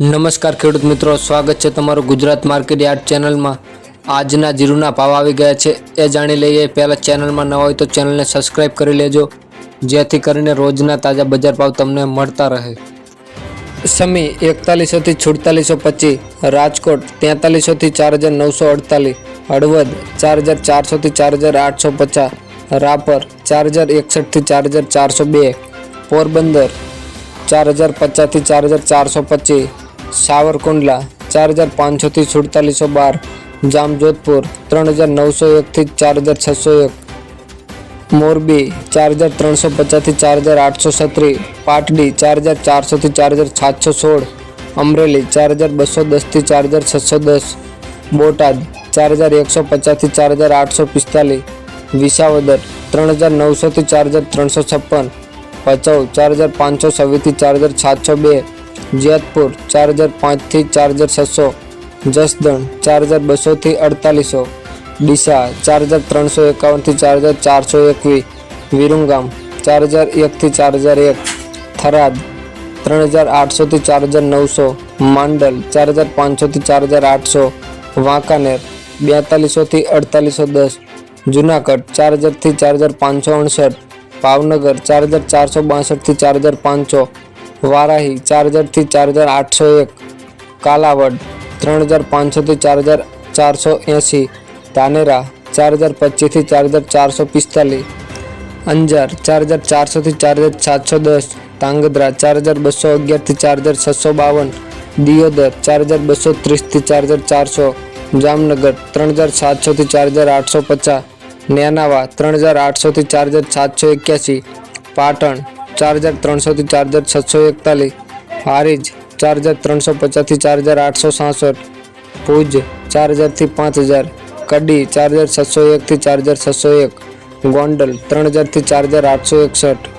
નમસ્કાર ખેડૂત મિત્રો, સ્વાગત છે તમારું ગુજરાત માર્કેટ યાર્ડ ચેનલમાં. આજના જીરુના ભાવ આવી ગયા છે, એ જાણી લઈએ. પહેલાં ચેનલમાં ન હોય તો ચેનલને સબસ્ક્રાઇબ કરી લેજો, જેથી કરીને રોજના તાજા બજાર ભાવ તમને મળતા રહે. સમી એકતાલીસોથી છુડતાલીસો પચીસ, રાજકોટ તેતાલીસોથી ચાર હજાર નવસો અડતાલીસ, હળવદ ચાર હજાર ચારસોથી ચાર હજાર આઠસો પચાસ, રાપર ચાર હજાર એકસઠથી ચાર હજાર ચારસો બે, પોરબંદર ચાર હજાર પચાસથી ચાર હજાર ચારસો પચીસ સાવરકુંડલા ચાર હજાર પાંચસોથી સુડતાલીસો બાર જામજોધપુર ત્રણ હજાર નવસો એકથી ચાર હજાર છસો એક મોરબી ચાર હજાર ત્રણસો પચાસથી ચાર હજાર આઠસો સત્રી પાટડી ચાર હજાર ચારસોથી ચાર હજાર સાતસો સોળ અમરેલી ચાર હજાર બસો દસથી ચાર હજાર છસો દસ બોટાદ ચાર હજાર એકસો પચાસથી ચાર હજાર આઠસો પિસ્તાલીસ વિસાવદર ત્રણ હજાર નવસોથી ચાર હજાર ત્રણસો છપ્પન ભચાઉ ચાર હજાર પાંચસો છવ્વીસથી ચાર હજાર સાતસો બે જેતપુર ચાર હજાર પાંચથી ચાર હજાર છસો, જસદણ ચાર હજાર બસોથી અડતાલીસો, ડીસા ચાર હજાર ત્રણસો એકાવનથી ચાર હજાર ચારસો એકવીસ વિરુંગામ ચાર હજાર એકથી ચાર હજાર એક, થરાદ ત્રણ હજાર આઠસોથી ચાર હજાર નવસો, માંડલ ચાર હજાર પાંચસોથી ચાર હજાર આઠસો, વાંકાનેર, બેતાલીસોથી અડતાલીસો દસ, જુનાગઢ ચાર હજારથી ચાર હજાર પાંચસો અડસઠ, ભાવનગર ચાર હજાર ચારસો બાસઠથી ચાર હજાર પાંચસો વારાહી ચાર હજારથી ચાર હજાર આઠસો એક કાલાવડ ત્રણ હજાર પાંચસોથી ચાર હજાર ચારસો એંસી ધાનેરા ચાર હજાર પચીસથી ચાર હજાર ચારસો પિસ્તાલીસ અંજાર ચાર હજાર ચારસોથી ચાર હજાર સાતસો દસ ધાંગધ્રા ચાર હજાર બસો અગિયારથી ચાર હજાર છસો બાવન દિયોદર ચાર હજાર બસો ત્રીસથી ચાર હજાર ચારસો જામનગર ત્રણ હજાર સાતસોથી ચાર હજાર આઠસો પચાસ નેનાવા ત્રણ હજાર આઠસોથી ચાર હજાર સાતસો એક્યાસી પાટણ ચાર હજાર ત્રણસોથી ચાર હજાર છસો એકતાલીસ. હારીજ ચાર હજાર ત્રણસો પચાસથી ચાર હજાર આઠસો સાસઠ. ભુજ ચાર હજારથી પાંચ હજાર. કડી ચાર હજાર છસો એકથી ચાર હજાર છસો એક. ગોંડલ ત્રણ હજારથી ચાર હજાર આઠસો એકસઠ.